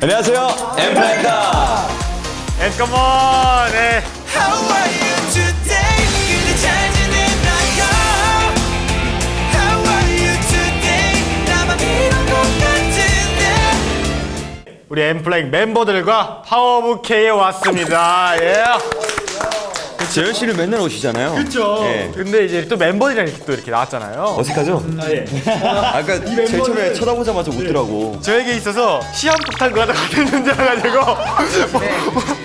안녕하세요. 엠플라입니다. And come on! 네. How are you today? 그대 잘 지내나요? How are you today? 나만 이런 것 같은데 우리 엠플라잉 멤버들과 파워 오브 K에 왔습니다. 예. 재현 씨는 맨날 오시잖아요. 그렇죠. 예. 근데 이제 또 멤버들이랑 이렇게 또 이렇게 나왔잖아요. 어색하죠? 아까 제일 처음에 쳐다보자마자 웃더라고. 저에게 있어서 시한폭탄과도 같은 존재라가지고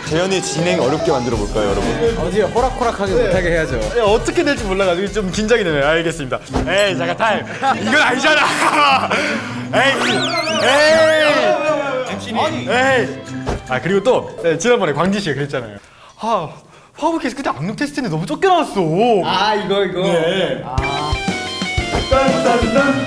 재현이 진행 어렵게 만들어 볼까요, 여러분? 어디 호락호락하게 못하게 해야죠. 예, 어떻게 될지 몰라가지고 좀 긴장이 되네요. 알겠습니다. 에이 잠깐 타임. 이건 아니잖아. 에이 에이. 에이. 아 그리고 또 네, 지난번에 광진 씨가 그랬잖아요. 아 파워캐스 그때 악력 테스트는 너무 좁게 나왔어. 아 이거 이거. 네.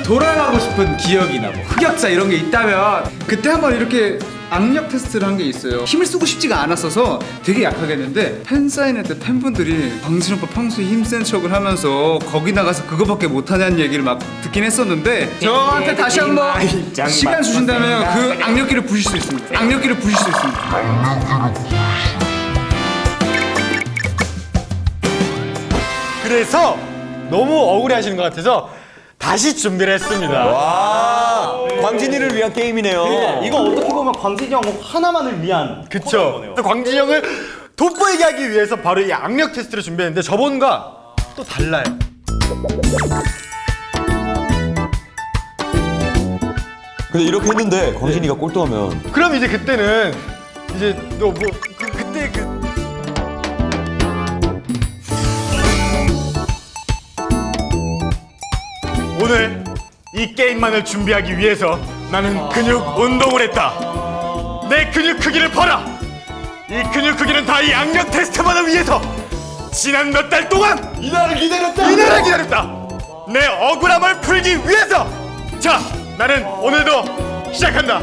돌아가고 싶은 기억이나 뭐 흑역사 이런 게 있다면 그때 한번 이렇게 악력 테스트를 한 게 있어요. 힘을 쓰고 싶지가 않았어서 되게 약하겠는데 팬 사인회 때 팬분들이 광진 오빠 평소에 힘센 척을 하면서 거기 나가서 그거밖에 못하냐는 얘기를 막 듣긴 했었는데 저한테 다시 한번 시간 주신다면 그 악력기를 부실 수 있습니다. 악력기를 부실 수 있습니다. 그래서 너무 억울해 하시는 것 같아서 다시 준비를 했습니다. 와, 광진이를 위한 게임이네요. 이거 어떻게 보면 광진이 형 하나만을 위한 그쵸. 또 광진이 형을 돋보이게 하기 위해서 바로 이 악력 테스트를 준비했는데 저번과 또 달라요. 근데 이렇게 했는데 광진이가 꼴등하면 그럼 이제 그때는 이제 너 뭐 그, 그때 그 오늘 이 게임만을 준비하기 위해서 나는 근육 운동을 했다. 내 근육 크기를 봐라. 이 근육 크기는 다 이 악력 테스트만을 위해서 지난 몇 달 동안 이날을 기다렸다. 이날을 기다렸다. 내 억울함을 풀기 위해서. 자, 나는 오늘도 시작한다.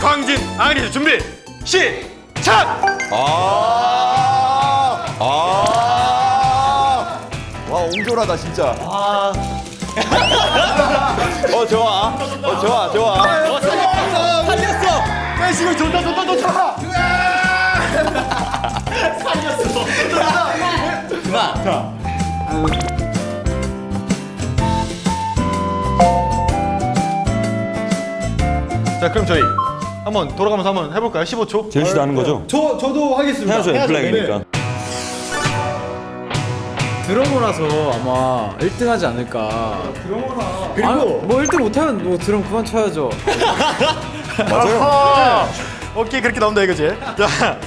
광진 앙리즈 준비 시작! 아, 아, 와 옹졸하다 진짜. 어 좋아, 어 좋아, 좋아. 살렸어! 내 지금 좋다 좋다 좋다! 자 그럼 저희 한번 돌아가면서 한번 해볼까요? 15초? 재현 씨도 하는 거죠? 저, 저도 하겠습니다 해야죠, 엠플라잉이니까. 드러머 나서 아마 1등 하지 않을까. 그리고 뭐 1등 못하면 뭐 드럼 그만 쳐야죠. 맞아요. 아, 오케이 그렇게 나온다 이거지 자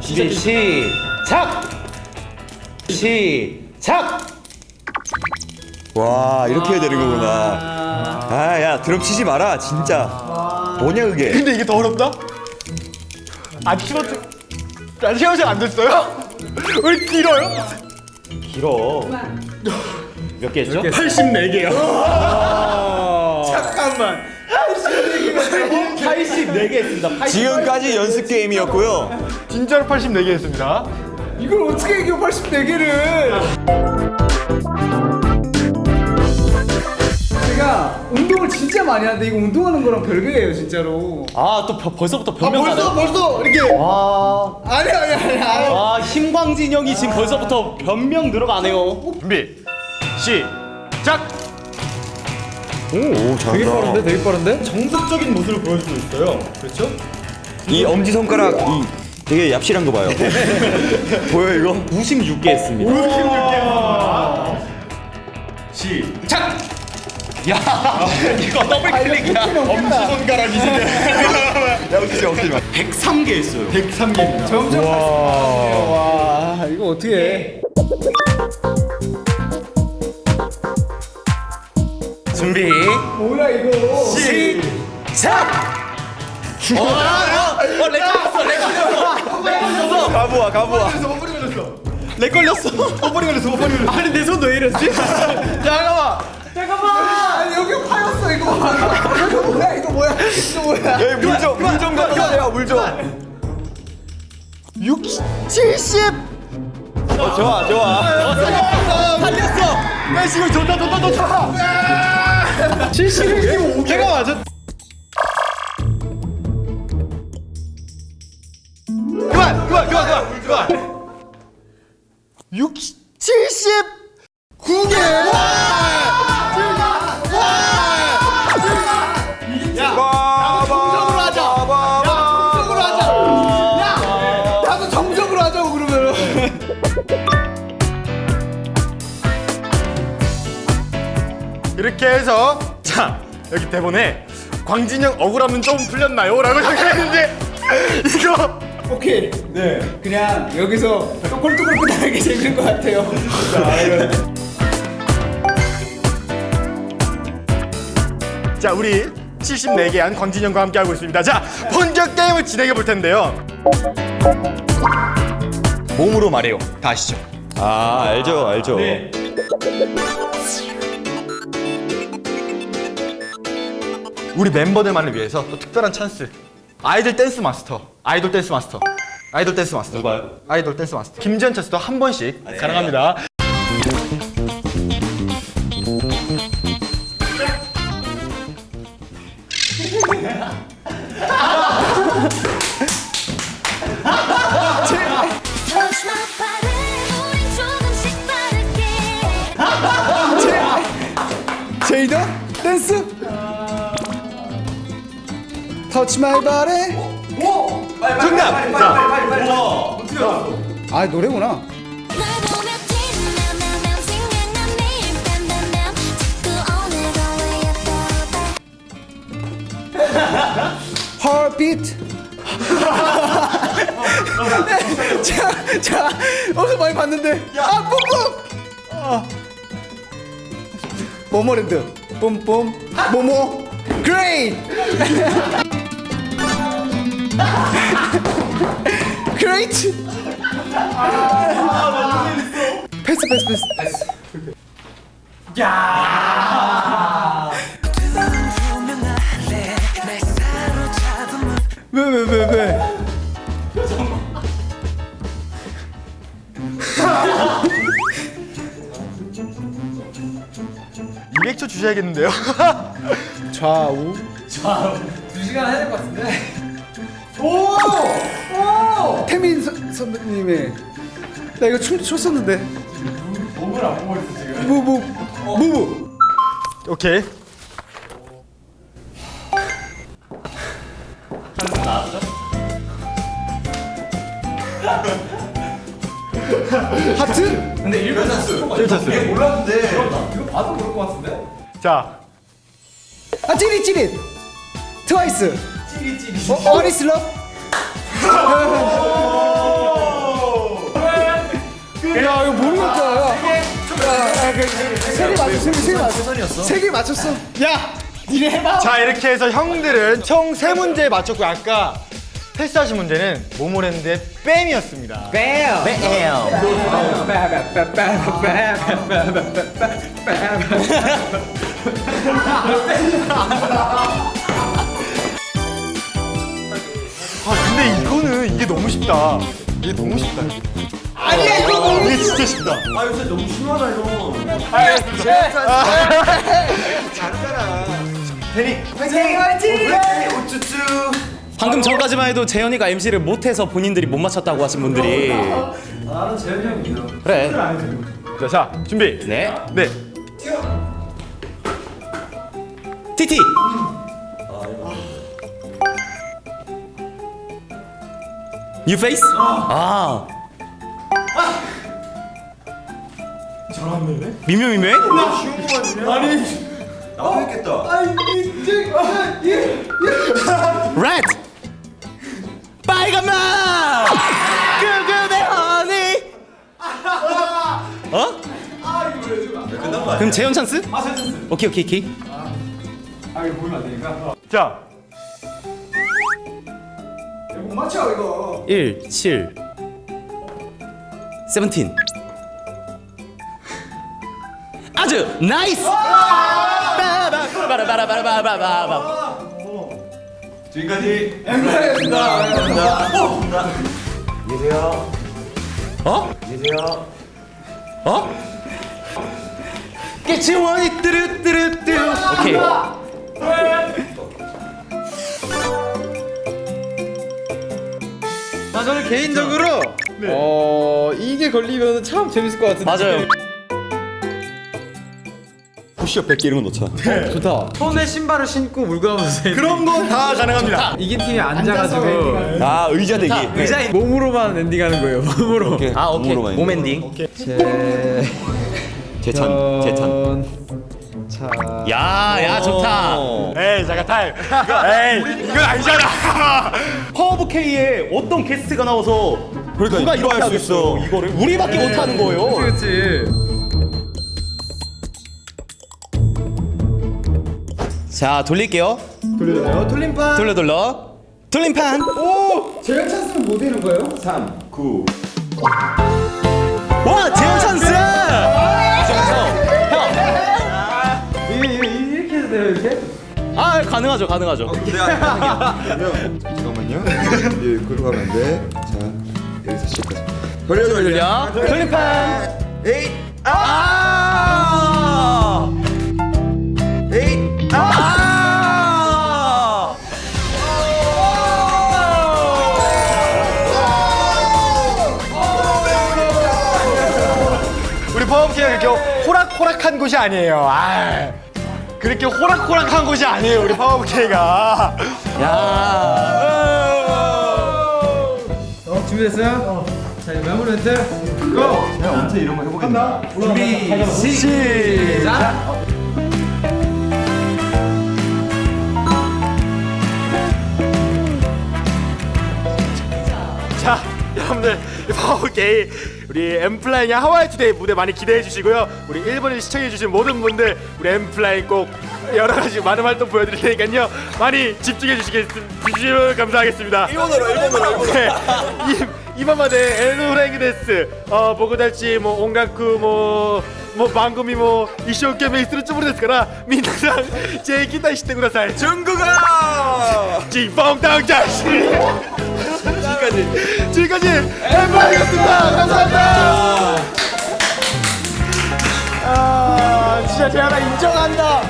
준비 시작 시작 와 이렇게 해야 되는 거구나. 아 야 드럼 치지 마라 진짜. 뭐냐 그게? 근데 이게 더 어렵다? 아침부터 아직 시안 됐어요? 왜 길어요? 길어 몇 개 했죠? 84개요 잠깐만 84개 했습니다 80... 지금까지 연습 게임이었고요. 진짜로 84개 했습니다 이걸 어떻게 이겨 84개를? 운동을 진짜 많이 하는데 이거 운동하는 거랑 별개예요 진짜로. 아또 벌써부터 변명 가네 벌써 이렇게 와, 아니 아니 아니 아니. 와 힘광진 형이 지금 벌써부터 변명 들어가네요 준비 시작 오 되게 잘한다. 빠른데? 되게 빠른데? 정석적인 모습을 보여주고 있어요 그렇죠? 이 엄지 손가락 이 되게 얍실한 거 봐요. 보여 이거? 96개 했습니다 56개 시작 야 이거 더블 클릭이야 엄지 손가락이지 야 웃기지 웃기지 마. 103개 했어요 103개입니다 점점. 와 이거 어떻게 해? 준비 뭐야 이거? 시작 어, 어, 어, 렉 걸렸어, 렉 걸렸어. 가부아 가부아. 렉 걸렸어. 뽀뽀리 걸렸어 뽀뽀리 걸렸어 아니, 내 손 왜 이랬지? 아니 여기 파였어 이거. 이거 뭐야 이거 뭐야 이거 뭐야? 여기 물좀 물좀 가져가세요 물 좀. 60 70 어 좋아 좋아. 살렸어. 빼시고 좋다 좋다 좋다 70을 제가 맞았 그만 그만 그만 그만 그만 60 79개 이렇게 해서 자 여기 대본에 광진영 억울함은 좀 풀렸나요? 라고 적혀있는데 이거. 오케이. 네. 그냥 여기서 또꼴뚜꼴하게 재밌는 것 같아요. 자 우리 74개 한 광진영과 함께 하고 있습니다. 자 본격 게임을 진행해 볼 텐데요. 몸으로 말해요. 다 아시죠? 아 알죠 알죠. 우리 멤버들만을 위해서 또 특별한 찬스 아이돌 댄스 마스터 아이돌 댄스 마스터 아이돌 댄스 마스터 누가요? 아이돌 댄스 마스터 김지현 찬스도 한 번씩 가능합니다 Touch my body, 우린 조금씩 다르게 제이더 댄스 터치 마이 바디 정답! 자, 아 노래구나. 날 보며 뛰는 맘맘맘 생각난 매일 맘맘맘 자꾸 오늘도 왜 예뻐 heartbeat. 자, 자, 어디서 많이 봤는데. 아 뿜뿜! 아. 모모랜드. 뿜뿜. 모모. 그레이트 그레이트 패스 패스 패스. 왜 왜 왜 왜? 200초 주셔야겠는데요? 좌우. 좌우 두 시간 해야 될 것 같은데 오! 오! 태민 선, 선배님의 나 이거 춤 췄었는데. 몸을 안 보고 있어 지금. 무무 무무 오케이. 하트? 자. 아 찌릿 찌릿. 트와이스 찌릿 찌릿 어, 어리스 러? 야 이거 모르겠다 야. 야, 그, 세개 맞췄어 세개 맞췄어. 세개 맞췄어. 야 니네 해봐. 자 이렇게 해서 형들은 총 세 문제 맞췄고 아까 패스하신 문제는 모모랜드의 뺨이었습니다 아 근데 이거는 이게 너무 쉽다. 이게 너무 쉽다. 아니야 이거 너무 이게 진짜 쉽다. 아 요새 너무 심하다 이거. 아 방금 전까지만 해도 재현이가 MC를 못해서 본인들이 못 맞췄다고 하신 분들이. 나는 재현이 형이요. 그래. 자, 자 준비. 네. 네. 뉴 페이스 아. 잘하는데 미묘 미묘 레드 빨간 맛 그그대 허니 어? 그럼 재현 찬스? 아 찬스 오케이 오케이 오케이. 자, 못 맞춰 이거 1 7 세븐틴 아주 나이스 빠라바라바라바라바라바라 어? 어? 깨치원이 뚜루뚜루뚜 오케이 아 저는 개인적으로 어 이게 걸리면 참 재밌을 것 같은데. 맞아요. 푸시업 100개 이런 거 넣자. 좋다. 손에 신발을 신고 물구나무에서 그런 거다 가능합니다. 이긴 팀이 앉아가지고. 아 의자 대기. 의자에 몸으로만 엔딩하는 거예요. 몸으로. 아 오케이. 몸으로만 몸 엔딩. 제 제천 제천 자. 야 야 좋다 에이 잠깐 타임. 에이 이건 아니잖아. 파워브 K에 어떤 게스트가 나와서 그러니까 누가 이거 이렇게 할수 있어. 이거를 우리밖에 못 하는 거예요 그렇지. 자 돌릴게요 돌려요. 돌림판. 돌려 돌려 돌림판 제가 찬스는 못 되는 거예요? 3 9 와 제어 찬스 아 가능하죠 가능하죠. 잠깐만요. 예, 그로 가면 안 돼 자 여기서 시작하자 돌려 돌려. 돌려. 돌림판 에잇 아! 에잇 아! 우리 파워케이가 그렇게 호락호락한 곳이 아니에요. 아, 그렇게 호락호락한 곳이 아니에요. 우리 파워케이가. 어 준비됐어요? 자 이제 마무리 멘트. 고. 언제 이런 거 해보겠나 준비 시작. 자, 여러분들 이 파워게이 우리 엠플라잉의 하와이 투데이 무대 많이 기대해 주시고요. 우리 일본을 시청해 주신 모든 분들 우리 엠플라잉 꼭 여러 가지 많은 활동 보여드릴 테니까요. 많이 집중해 주시겠 주시면 감사하겠습니다. 일본어로 일본어로 일본어로 네, 이, 이번마대 에누랭이 데스 어 보고 달치 뭐 온가쿠 뭐もう番組も一生懸命するつもりですから皆さんぜひ期待してください 중국어 징펑당자 지금까지. 지금까지 엠플라이였습니다. 감사합니다. 아 진짜 하나 인정한다